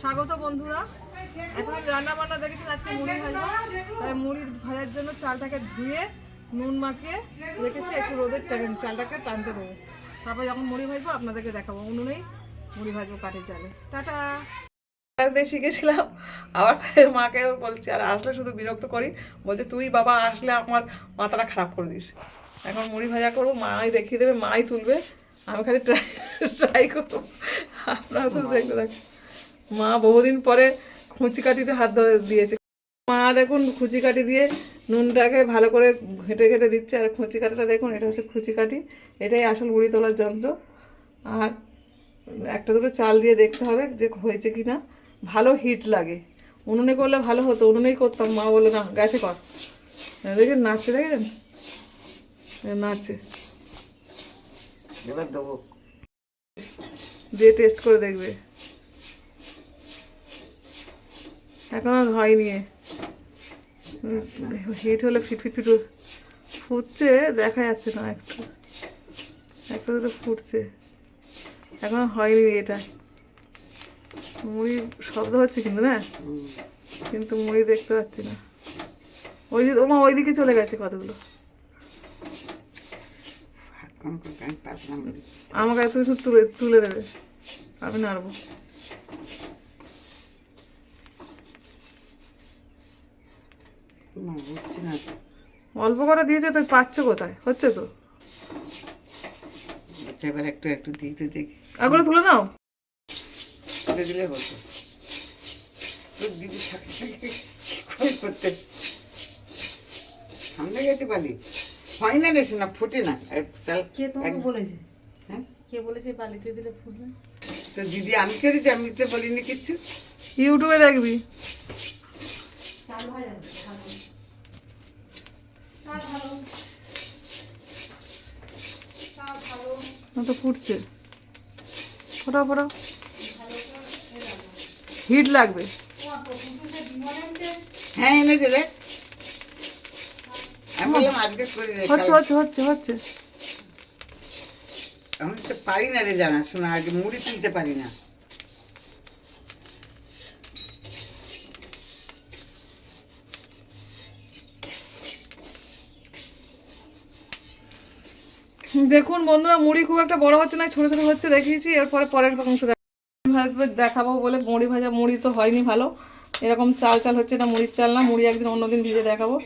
স্বাগত বন্ধুরা। এখন রান্না বান্না দেখেছেন, আজকে মুড়ি ভাজা। তাই মুড়ি ভাজার জন্য চালটাকে ধুয়ে নুন মাখিয়ে রেখেছি একটু রোদের টান চালটাকে টানতে দেবো। তারপর যখন মুড়ি ভাজবো, আপনাদেরকে দেখাবো। উনুনেই মুড়ি ভাজবো কাঠের চালে। টাটা। শিখেছিলাম। আবার মাকে বলছি, আর আসলে শুধু বিরক্ত করি। বলছে, তুই বাবা, আসলে আমার মাথাটা খারাপ করে দিস। এখন মুড়ি ভাজা করব, মাই দেখিয়ে দেবে, মাই তুলবে। আমি খালি ট্রাই ট্রাই করব। আপনারা তো দেখতে দেখেন মা বহুদিন পরে খুঁচি কাটিতে হাত ধরে দিয়েছে। মা দেখুন খুঁচি কাটি দিয়ে নুনটাকে ভালো করে ঘেটে ঘেটে দিচ্ছে। আর খুঁচি কাটিটা দেখুন এটা হচ্ছে খুঁচি কাটি এটাই আসল মুড়ি তোলার যন্ত্র। আর একটা দুটো চাল দিয়ে দেখতে হবে যে হয়েছে কি না ভালো হিট লাগে। উনুনে করলে ভালো হতো উনুনেই করতাম। মা বলল না গ্যাসে কর। দেখেন নাচছে দেখেন নাচছে দিয়ে টেস্ট করে দেখবে। এখন আর হয়নি হিট হলে ফিট ফিট ফিট ফুটছে দেখা যাচ্ছে না একটু। একটা দুটো ফুটছে। এখন হয়নি এটা। মুড়ি শব্দ হচ্ছে কিন্তু না? কিন্তু মুড়ি দেখতে পাচ্ছি না। ওই যে ওমা ওইদিকে চলে গেছে কতগুলো। আমাকে এত কিছু তুলে তুলে দেবে। আমি নাড়বো। না হচ্ছে না। অল্প করে দিয়েছে তো পাচ্ছ কোথায়? হচ্ছে তো। আচ্ছা এবার একটু একটু দিতে দেখি। এগুলো তুলে নাও। করে দিলে হতো। দিদি করতে? সামনে গেছে পালি হয় না রে শোনা ফুটে না। আর চাল কে তোমাকে বলেছে? হ্যাঁ? কে বলেছে বালিতে দিলে ফুটবে? তো দিদি আমি করেছি আমি তো বলিনি কিছু। ইউটিউবে দেখবি। না তো ফুটছে। ফোটাও ফোটাও। হিট লাগবে। হ্যাঁ হচ্ছে হচ্ছে হচ্ছে হচ্ছে। আমি তো পারি না রে জানা শোনা আগে মুড়ি তুলতে পারি না। দেখুন বন্ধুরা, মুড়ি খুব একটা বড় হচ্ছে না, ছোট ছোট হচ্ছে, দেখিয়েছি, এরপরে পরের অংশ দেখাবো বলে মুড়ি ভাজা মুড়ি তো হয়নি ভালো। এরকম চাল চাল হচ্ছে না, মুড়ির চাল না, মুড়ি একদিন অন্যদিন ভিজে দেখাবো।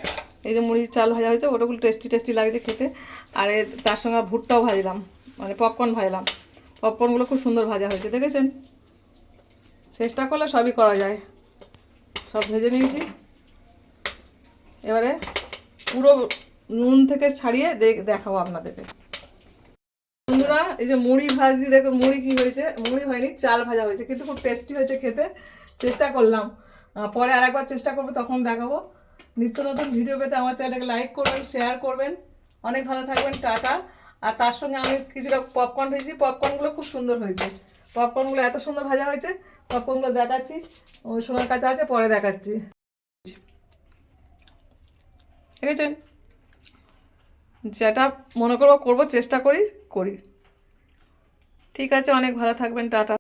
এই যে মুড়ির চাল ভাজা হয়েছে ওটাগুলো টেস্টি টেস্টি লাগছে খেতে। আর তার সঙ্গে ভুট্টাও ভাজলাম মানে পপকর্ন ভাজলাম। পপকর্নগুলো খুব সুন্দর ভাজা হয়েছে, দেখেছেন? চেষ্টা করলে সবই করা যায়। সব ভেজে নিয়েছি। এবারে পুরো নুন থেকে ছাড়িয়ে দেখাবো আপনাদেরকে। বন্ধুরা এই যে মুড়ি ভাজি, দেখো মুড়ি কি হয়েছে? মুড়ি হয়নি, চাল ভাজা হয়েছে, কিন্তু খুব টেস্টি হয়েছে খেতে। চেষ্টা করলাম। পরে আর একবার চেষ্টা করব, তখন দেখাবো। নিত্য নতুন ভিডিও পেতে আমার চ্যানেলটাকে লাইক করবেন শেয়ার করবেন। অনেক ভালো থাকবেন, টাটা। আর তার সঙ্গে আমি কিছুটা পপকর্ন ভেজেছি পপকর্নগুলো খুব সুন্দর হয়েছে। পপকর্নগুলো এত সুন্দর ভাজা হয়েছে পপকর্নগুলো দেখাচ্ছি। ওই সোনার কাছে আছে, পরে দেখাচ্ছি। ঠিক দেখেছেন? যেটা মনে করব করব, চেষ্টা করি করি। ঠিক আছে অনেক ভালো থাকবেন টাটা।